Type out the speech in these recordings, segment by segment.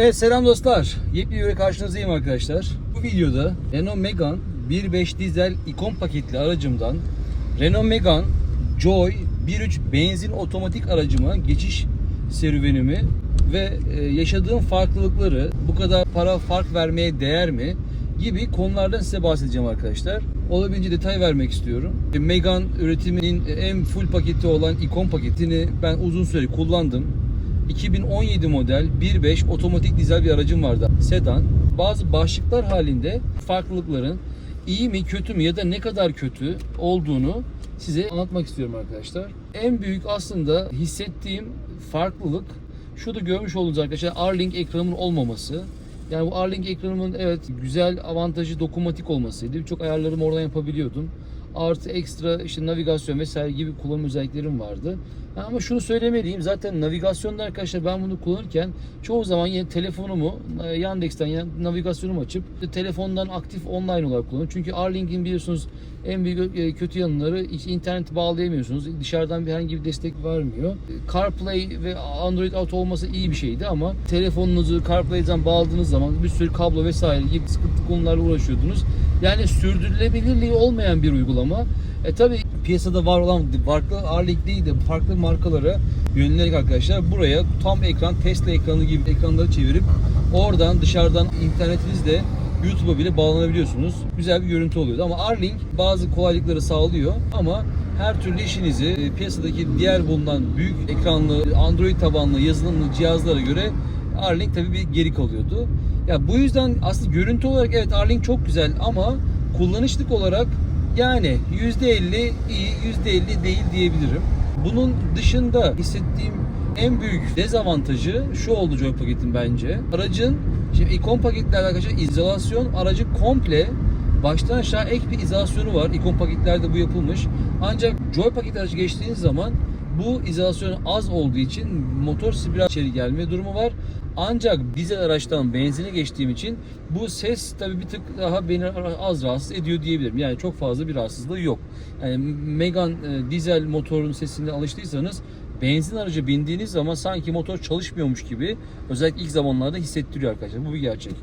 Evet selam dostlar. Yepyeni bir karşınızdayım arkadaşlar. Bu videoda Renault Megane 1.5 dizel ikon paketli aracımdan Renault Megane Joy 1.3 benzin otomatik aracıma geçiş serüvenimi ve e, yaşadığım farklılıkları bu kadar para fark vermeye değer mi gibi konulardan size bahsedeceğim arkadaşlar. Olabildiğince detay vermek istiyorum. Megane üretiminin en full paketi olan ikon paketini ben uzun süre kullandım. 2017 model 1.5 otomatik dizel bir aracım vardı. Sedan. Bazı başlıklar halinde farklılıkların iyi mi kötü mü ya da ne kadar kötü olduğunu size anlatmak istiyorum arkadaşlar. En büyük aslında hissettiğim farklılık şurada görmüş olduğunuz arkadaşlar Arlink ekranımın olmaması. Yani bu Arlink ekranımın evet güzel avantajı dokunmatik olmasıydı. Birçok ayarlarımı oradan yapabiliyordum. Artı ekstra işte navigasyon vesaire gibi kullanım özelliklerim vardı. Ama şunu söylemeliyim. Zaten navigasyonda arkadaşlar ben bunu kullanırken çoğu zaman yine telefonumu e, Yandex'ten yani navigasyonumu açıp telefondan aktif online olarak kullanıyorum. Çünkü Arlink'in biliyorsunuz en büyük e, kötü yanları hiç internet bağlayamıyorsunuz. Dışarıdan bir herhangi bir destek vermiyor. CarPlay ve Android Auto olması iyi bir şeydi ama telefonunuzu CarPlay'den bağladığınız zaman bir sürü kablo vesaire gibi sıkıntı konularla uğraşıyordunuz. Yani sürdürülebilirliği olmayan bir uygulama. E tabi piyasada var olan farklı Arlink değil de farklı markalara yönelerek arkadaşlar buraya tam ekran Tesla ekranı gibi ekranları çevirip oradan dışarıdan internetinizle YouTube'a bile bağlanabiliyorsunuz. Güzel bir görüntü oluyordu ama Arlink bazı kolaylıkları sağlıyor ama her türlü işinizi e, piyasadaki diğer bulunan büyük ekranlı Android tabanlı yazılımlı cihazlara göre Arlink tabii bir geri kalıyordu. Ya bu yüzden aslında görüntü olarak evet Arlink çok güzel ama kullanışlık olarak yani %50 iyi, %50 değil diyebilirim. Bunun dışında hissettiğim en büyük dezavantajı şu oldu Joy paketin bence. Aracın şimdi ikon paketlerle arkadaşlar izolasyon aracı komple baştan aşağı ek bir izolasyonu var. İkon paketlerde bu yapılmış. Ancak Joy paket aracı geçtiğiniz zaman bu izolasyon az olduğu için motor biraz içeri gelme durumu var. Ancak dizel araçtan benzine geçtiğim için bu ses tabii bir tık daha beni az rahatsız ediyor diyebilirim. Yani çok fazla bir rahatsızlığı yok. Yani Megane e, dizel motorun sesine alıştıysanız benzin aracı bindiğiniz zaman sanki motor çalışmıyormuş gibi özellikle ilk zamanlarda hissettiriyor arkadaşlar. Bu bir gerçek.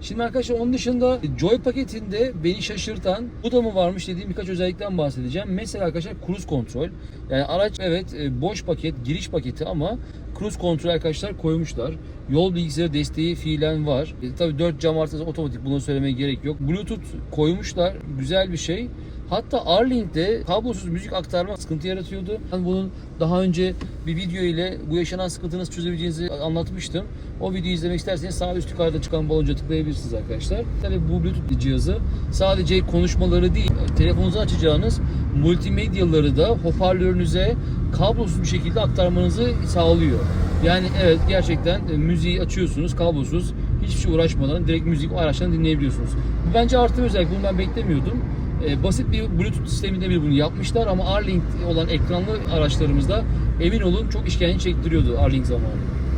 Şimdi arkadaşlar onun dışında Joy paketinde beni şaşırtan bu da mı varmış dediğim birkaç özellikten bahsedeceğim. Mesela arkadaşlar cruise kontrol. Yani araç evet e, boş paket, giriş paketi ama cruise kontrol arkadaşlar koymuşlar. Yol bilgisayarı desteği fiilen var. E, tabii 4 cam artısı otomatik bunu söylemeye gerek yok. Bluetooth koymuşlar. Güzel bir şey. Hatta Arlink'te kablosuz müzik aktarma sıkıntı yaratıyordu. Ben bunun daha önce bir video ile bu yaşanan sıkıntıyı nasıl çözebileceğinizi anlatmıştım. O videoyu izlemek isterseniz sağ üst yukarıda çıkan balonca tıklayabilirsiniz arkadaşlar. Tabii bu Bluetooth cihazı sadece konuşmaları değil, telefonunuza açacağınız multimedyaları da hoparlörünüze kablosuz bir şekilde aktarmanızı sağlıyor. Yani evet gerçekten e, müziği açıyorsunuz kablosuz hiçbir şey uğraşmadan direkt müzik o araçtan dinleyebiliyorsunuz. Bu bence artı özellik. Bunu ben beklemiyordum. E, basit bir Bluetooth sisteminde bir bunu yapmışlar ama Arlink olan ekranlı araçlarımızda emin olun çok işkence çektiriyordu Arlink zamanı.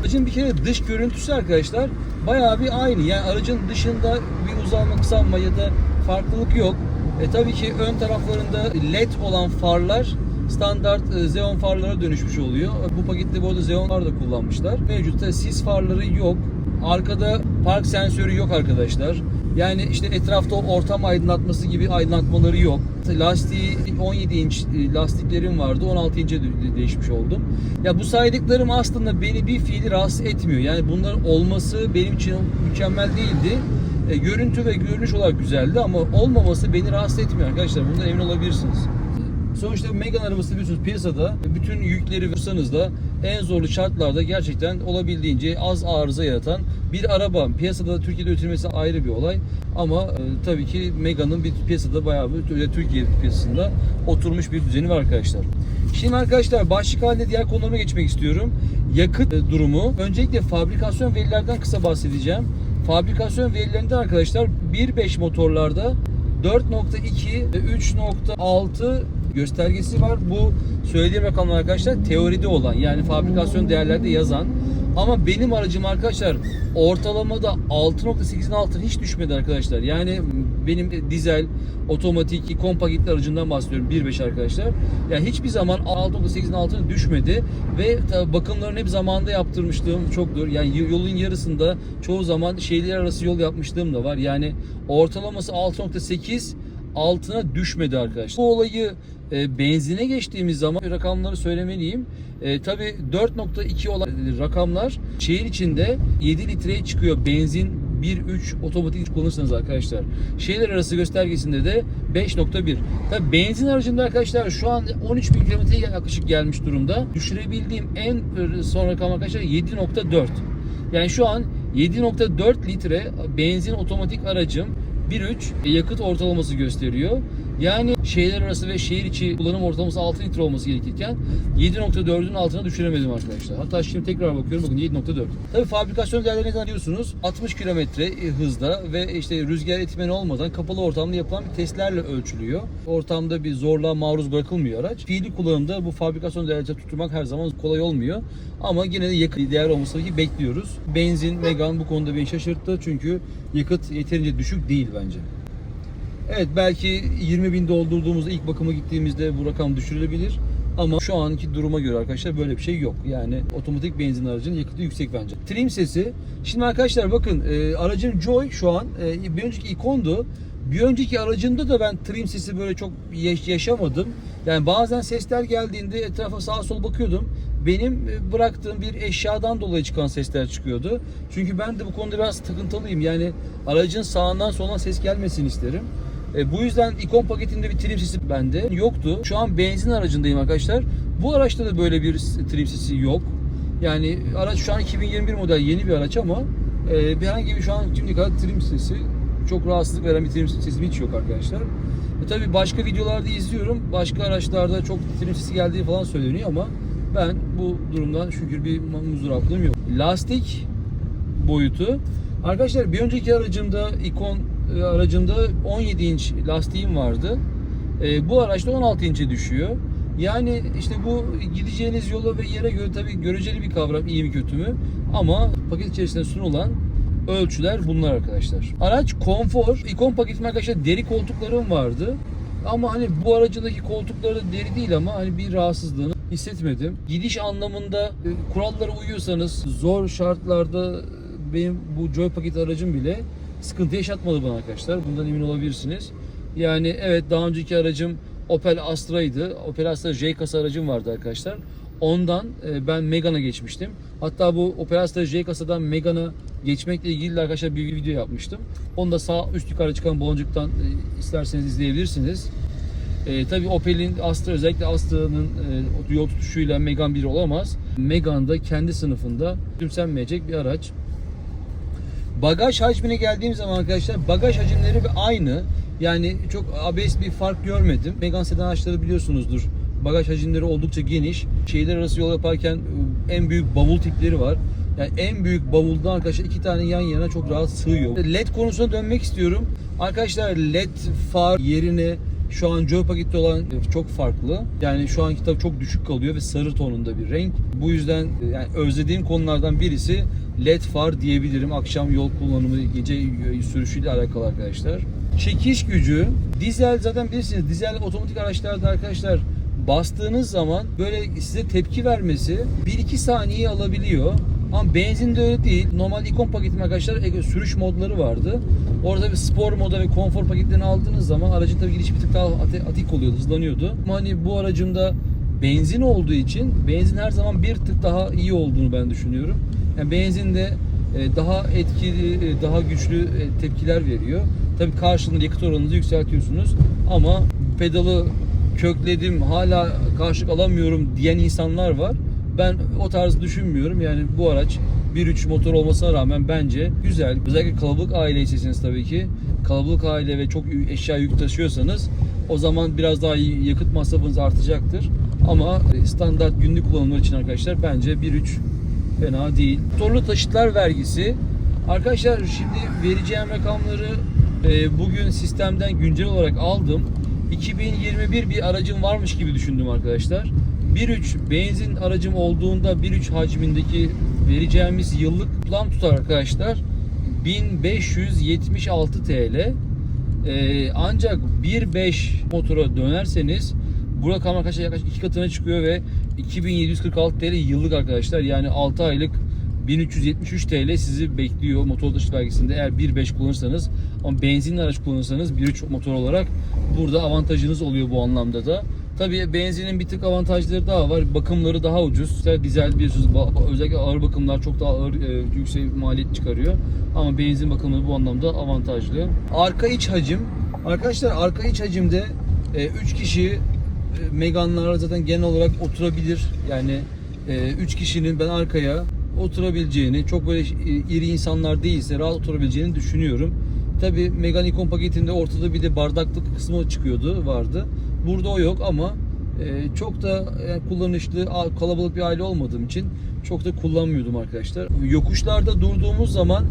Aracın bir kere dış görüntüsü arkadaşlar bayağı bir aynı. Yani aracın dışında bir uzanma kısalma ya da farklılık yok. E, tabii ki ön taraflarında led olan farlar standart e, Xeon farlara dönüşmüş oluyor. E, Bu pakette bu arada Xeon far da kullanmışlar. Mevcutta sis farları yok. Arkada park sensörü yok arkadaşlar. Yani işte etrafta ortam aydınlatması gibi aydınlatmaları yok. Lastiği 17 inç e, lastiklerim vardı. 16 inçe de- değişmiş oldum. Ya bu saydıklarım aslında beni bir fiili rahatsız etmiyor. Yani bunların olması benim için mükemmel değildi. E, görüntü ve görünüş olarak güzeldi ama olmaması beni rahatsız etmiyor arkadaşlar. Bundan emin olabilirsiniz. Sonuçta Megane arabası biliyorsunuz piyasada bütün yükleri vursanız da en zorlu şartlarda gerçekten olabildiğince az arıza yaratan bir araba. Piyasada da Türkiye'de üretilmesi ayrı bir olay ama e, tabii ki Megane'ın bir piyasada bayağı bir Türkiye piyasasında oturmuş bir düzeni var arkadaşlar. Şimdi arkadaşlar başlık halinde diğer konularıma geçmek istiyorum. Yakıt e, durumu. Öncelikle fabrikasyon verilerden kısa bahsedeceğim. Fabrikasyon verilerinde arkadaşlar 1.5 motorlarda 4.2 ve 3.6 göstergesi var. Bu söylediğim rakamlar arkadaşlar teoride olan yani fabrikasyon değerlerde yazan. Ama benim aracım arkadaşlar ortalamada 6.8'in altına hiç düşmedi arkadaşlar. Yani benim dizel, otomatik, kompakitli aracından bahsediyorum 1.5 arkadaşlar. Yani hiçbir zaman 6.8'in altına düşmedi ve bakımlarını hep zamanında yaptırmışlığım çoktur. Yani yolun yarısında çoğu zaman şehirler arası yol yapmışlığım da var. Yani ortalaması 6.8 altına düşmedi arkadaşlar. Bu olayı e, benzine geçtiğimiz zaman rakamları söylemeliyim. E, Tabi 4.2 olan rakamlar şehir içinde 7 litreye çıkıyor benzin 1.3 otomatik kullanırsanız arkadaşlar. Şehirler arası göstergesinde de 5.1. Tabi benzin aracında arkadaşlar şu an 13 bin kilometreye yaklaşık gelmiş durumda. Düşürebildiğim en son rakam arkadaşlar 7.4. Yani şu an 7.4 litre benzin otomatik aracım 1.3 yakıt ortalaması gösteriyor. Yani şehirler arası ve şehir içi kullanım ortalaması 6 litre olması gerekirken 7.4'ün altına düşüremedim arkadaşlar. Hatta şimdi tekrar bakıyorum bakın 7.4. Tabii fabrikasyon değerleri ne diyorsunuz? 60 kilometre hızda ve işte rüzgar etmeni olmadan kapalı ortamda yapılan bir testlerle ölçülüyor. Ortamda bir zorluğa maruz bırakılmıyor araç. Fiili kullanımda bu fabrikasyon değerleri tutturmak her zaman kolay olmuyor. Ama yine de yakıt değer olması ki bekliyoruz. Benzin, Megan bu konuda beni şaşırttı çünkü yakıt yeterince düşük değil bence. Evet belki 20 bin doldurduğumuzda ilk bakıma gittiğimizde bu rakam düşürülebilir. Ama şu anki duruma göre arkadaşlar böyle bir şey yok. Yani otomatik benzin aracının yakıtı yüksek bence. Trim sesi. Şimdi arkadaşlar bakın e, aracım Joy şu an e, bir önceki ikondu. Bir önceki aracımda da ben trim sesi böyle çok yaş- yaşamadım. Yani bazen sesler geldiğinde etrafa sağa sola bakıyordum. Benim e, bıraktığım bir eşyadan dolayı çıkan sesler çıkıyordu. Çünkü ben de bu konuda biraz takıntılıyım. Yani aracın sağından solundan ses gelmesini isterim. E, bu yüzden ikon paketinde bir trim sesi bende yoktu. Şu an benzin aracındayım arkadaşlar. Bu araçta da böyle bir trim sesi yok. Yani araç şu an 2021 model yeni bir araç ama e, bir herhangi bir şu an şimdiye kadar trim sesi çok rahatsızlık veren bir trim sesi hiç yok arkadaşlar. E, tabii başka videolarda izliyorum. Başka araçlarda çok trim sesi geldiği falan söyleniyor ama ben bu durumdan şükür bir muzduraplığım yok. Lastik boyutu. Arkadaşlar bir önceki aracımda ikon e, aracımda 17 inç lastiğim vardı. E, bu araçta 16 inçe düşüyor. Yani işte bu gideceğiniz yola ve yere göre tabii göreceli bir kavram iyi mi kötü mü ama paket içerisinde sunulan ölçüler bunlar arkadaşlar. Araç konfor. İkon paketim arkadaşlar deri koltuklarım vardı. Ama hani bu aracındaki koltukları deri değil ama hani bir rahatsızlığını hissetmedim. Gidiş anlamında e, kurallara uyuyorsanız zor şartlarda e, benim bu Joy paket aracım bile sıkıntı yaşatmadı bana arkadaşlar. Bundan emin olabilirsiniz. Yani evet daha önceki aracım Opel Astra'ydı. Opel Astra J kasa aracım vardı arkadaşlar. Ondan e, ben Megane'a geçmiştim. Hatta bu Opel Astra J kasadan Megane'a geçmekle ilgili de arkadaşlar bir video yapmıştım. Onu da sağ üst yukarı çıkan baloncuktan e, isterseniz izleyebilirsiniz. E, tabii Opel'in Astra özellikle Astra'nın e, yol tutuşuyla Megane bir olamaz. Megane da kendi sınıfında tümsenmeyecek bir araç. Bagaj hacmine geldiğim zaman arkadaşlar bagaj hacimleri aynı. Yani çok abes bir fark görmedim. Megane sedan araçları biliyorsunuzdur. Bagaj hacimleri oldukça geniş. Şehirler arası yol yaparken e, en büyük bavul tipleri var. Yani en büyük bavulda arkadaşlar iki tane yan yana çok rahat sığıyor. LED konusuna dönmek istiyorum. Arkadaşlar LED far yerine şu an Joy pakette olan çok farklı. Yani şu anki tabii çok düşük kalıyor ve sarı tonunda bir renk. Bu yüzden yani özlediğim konulardan birisi LED far diyebilirim. Akşam yol kullanımı, gece sürüşüyle alakalı arkadaşlar. Çekiş gücü, dizel zaten bilirsiniz dizel otomatik araçlarda arkadaşlar bastığınız zaman böyle size tepki vermesi 1-2 saniye alabiliyor. Ama benzinde öyle değil. Normal ikon paketim arkadaşlar e, sürüş modları vardı. Orada bir spor moda ve konfor paketlerini aldığınız zaman aracın tabii gidiş bir tık daha ati- atik oluyordu, hızlanıyordu. Ama hani bu aracımda benzin olduğu için benzin her zaman bir tık daha iyi olduğunu ben düşünüyorum. Yani benzinde e, daha etkili, e, daha güçlü e, tepkiler veriyor. Tabii karşılığında yakıt oranınızı yükseltiyorsunuz. Ama pedalı kökledim, hala karşılık alamıyorum diyen insanlar var. Ben o tarz düşünmüyorum. Yani bu araç 1.3 motor olmasına rağmen bence güzel. Özellikle kalabalık aileyseniz tabii ki. Kalabalık aile ve çok eşya yük taşıyorsanız o zaman biraz daha yakıt masrafınız artacaktır. Ama standart günlük kullanımlar için arkadaşlar bence 1.3 fena değil. Motorlu taşıtlar vergisi. Arkadaşlar şimdi vereceğim rakamları e, bugün sistemden güncel olarak aldım. 2021 bir aracım varmış gibi düşündüm arkadaşlar. 1.3 benzin aracım olduğunda 1.3 hacmindeki vereceğimiz yıllık toplam tutar arkadaşlar 1576 TL. Ee, ancak 1.5 motora dönerseniz bu rakam arkadaşlar yaklaşık iki katına çıkıyor ve 2746 TL yıllık arkadaşlar. Yani 6 aylık 1373 TL sizi bekliyor motor taşıt vergisinde eğer 1.5 kullanırsanız ama benzinli araç kullanırsanız 1.3 motor olarak burada avantajınız oluyor bu anlamda da. Tabii benzinin bir tık avantajları daha var. Bakımları daha ucuz. İşte dizel biliyorsunuz özellikle ağır bakımlar çok daha ağır e, yüksek maliyet çıkarıyor. Ama benzin bakımları bu anlamda avantajlı. Arka iç hacim. Arkadaşlar arka iç hacimde 3 kişi e, Megane'lar zaten genel olarak oturabilir. Yani 3 kişinin ben arkaya oturabileceğini, çok böyle e, iri insanlar değilse rahat oturabileceğini düşünüyorum. Tabi Megane Icon paketinde ortada bir de bardaklık kısmı çıkıyordu, vardı. Burada o yok ama e, çok da yani kullanışlı, kalabalık bir aile olmadığım için çok da kullanmıyordum arkadaşlar. Yokuşlarda durduğumuz zaman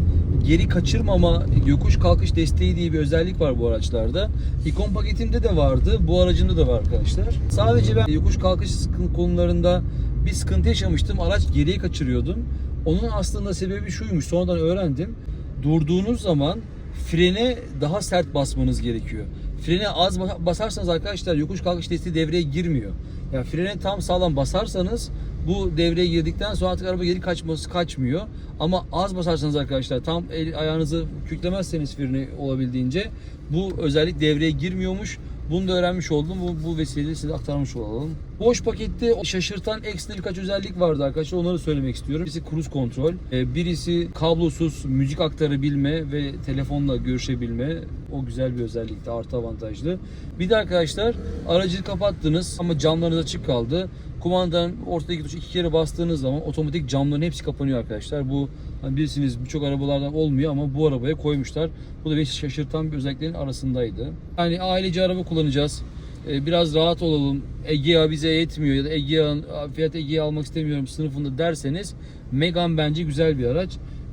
geri kaçırmama, yokuş kalkış desteği diye bir özellik var bu araçlarda. Icon paketimde de vardı, bu aracında da var arkadaşlar. Sadece ben yokuş kalkış konularında bir sıkıntı yaşamıştım. Araç geriye kaçırıyordum. Onun aslında sebebi şuymuş. Sonradan öğrendim. Durduğunuz zaman frene daha sert basmanız gerekiyor. Frene az ba- basarsanız arkadaşlar yokuş kalkış desteği devreye girmiyor. Yani frene tam sağlam basarsanız bu devreye girdikten sonra artık araba geri kaçması kaçmıyor. Ama az basarsanız arkadaşlar tam el, ayağınızı küklemezseniz freni olabildiğince bu özellik devreye girmiyormuş. Bunu da öğrenmiş oldum. Bu, bu vesileyle size aktarmış olalım. Boş pakette şaşırtan ekstra birkaç özellik vardı arkadaşlar. Onları söylemek istiyorum. Birisi cruise kontrol. Ee, Birisi kablosuz müzik aktarabilme ve telefonla görüşebilme. O güzel bir özellikti. Artı avantajlı. Bir de arkadaşlar aracı kapattınız ama camlarınız açık kaldı. Kumandanın ortadaki tuşu iki kere bastığınız zaman otomatik camların hepsi kapanıyor arkadaşlar. Bu hani bilirsiniz birçok arabalardan olmuyor ama bu arabaya koymuşlar. Bu da beni şaşırtan bir özelliklerin arasındaydı. Yani ailece araba kullanacağız. Ee, Biraz rahat olalım. Egea bize yetmiyor ya da Egea'nın fiyat Egea almak istemiyorum sınıfında derseniz Megane bence güzel bir araç.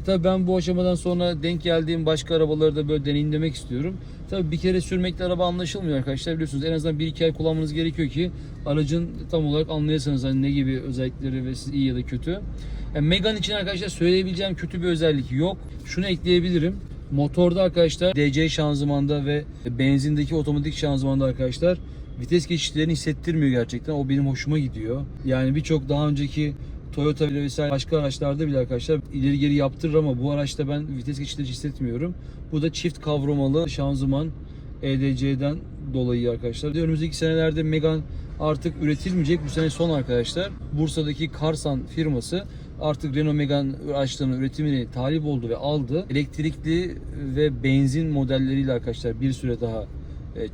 Tabii ben bu aşamadan sonra denk geldiğim başka arabaları da böyle deneyimlemek istiyorum. Tabii bir kere sürmekle araba anlaşılmıyor arkadaşlar biliyorsunuz. En azından bir iki ay kullanmanız gerekiyor ki aracın tam olarak anlayasınız hani ne gibi özellikleri ve siz iyi ya da kötü. Yani Megane için arkadaşlar söyleyebileceğim kötü bir özellik yok. Şunu ekleyebilirim. Motorda arkadaşlar DC şanzımanda ve benzindeki otomatik şanzımanda arkadaşlar vites geçişlerini hissettirmiyor gerçekten. O benim hoşuma gidiyor. Yani birçok daha önceki Toyota bile vesaire başka araçlarda bile arkadaşlar ileri geri yaptırır ama bu araçta ben vites geçişleri hissetmiyorum. Bu da çift kavramalı şanzıman EDC'den dolayı arkadaşlar. Önümüzdeki senelerde Megane artık üretilmeyecek. Bu sene son arkadaşlar. Bursa'daki Karsan firması artık Renault Megane araçlarının üretimini talip oldu ve aldı. Elektrikli ve benzin modelleriyle arkadaşlar bir süre daha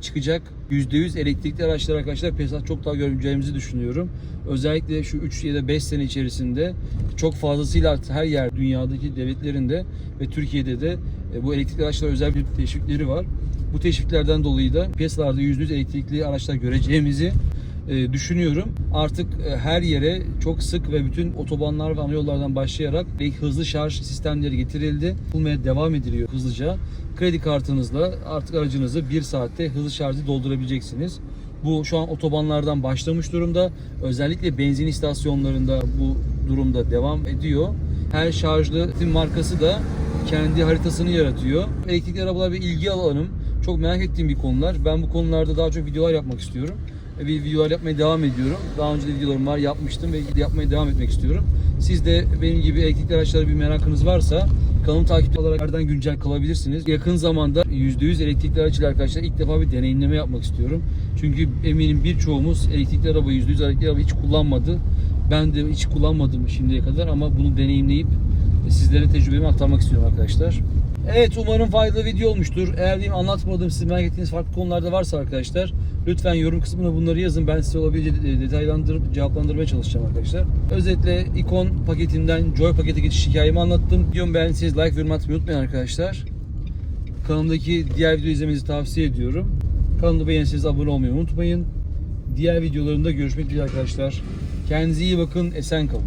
çıkacak. %100 elektrikli araçlar arkadaşlar piyasada çok daha göreceğimizi düşünüyorum. Özellikle şu 3 ya da 5 sene içerisinde çok fazlasıyla her yer dünyadaki devletlerinde ve Türkiye'de de e, bu elektrikli araçlara özel bir teşvikleri var. Bu teşviklerden dolayı da piyasalarda %100 elektrikli araçlar göreceğimizi e, düşünüyorum. Artık e, her yere çok sık ve bütün otobanlar ve ana yollardan başlayarak ve hızlı şarj sistemleri getirildi. Bulmaya devam ediliyor hızlıca. Kredi kartınızla artık aracınızı bir saatte hızlı şarjı doldurabileceksiniz. Bu şu an otobanlardan başlamış durumda. Özellikle benzin istasyonlarında bu durumda devam ediyor. Her şarjlı markası da kendi haritasını yaratıyor. Elektrikli arabalar bir ilgi alanım. Çok merak ettiğim bir konular. Ben bu konularda daha çok videolar yapmak istiyorum. Bir videolar yapmaya devam ediyorum. Daha önce de videolarım var, yapmıştım ve yapmaya devam etmek istiyorum. Siz de benim gibi elektrikli araçlara bir merakınız varsa kanalımı takip olarak nereden güncel kalabilirsiniz. Yakın zamanda %100 elektrikli araç ile arkadaşlar ilk defa bir deneyimleme yapmak istiyorum. Çünkü eminim birçoğumuz elektrikli araba %100 elektrikli araba hiç kullanmadı. Ben de hiç kullanmadım şimdiye kadar ama bunu deneyimleyip sizlere tecrübemi aktarmak istiyorum arkadaşlar. Evet umarım faydalı video olmuştur. Eğer benim anlatmadığım siz merak ettiğiniz farklı konularda varsa arkadaşlar lütfen yorum kısmına bunları yazın. Ben size olabildiğince detaylandırıp cevaplandırmaya çalışacağım arkadaşlar. Özetle ikon paketinden Joy pakete geçiş hikayemi anlattım. Videomu beğendiyseniz like ve atmayı unutmayın arkadaşlar. Kanalımdaki diğer video izlemenizi tavsiye ediyorum. Kanalımda beğenirseniz abone olmayı unutmayın. Diğer videolarımda görüşmek üzere arkadaşlar. Kendinize iyi bakın. Esen kalın.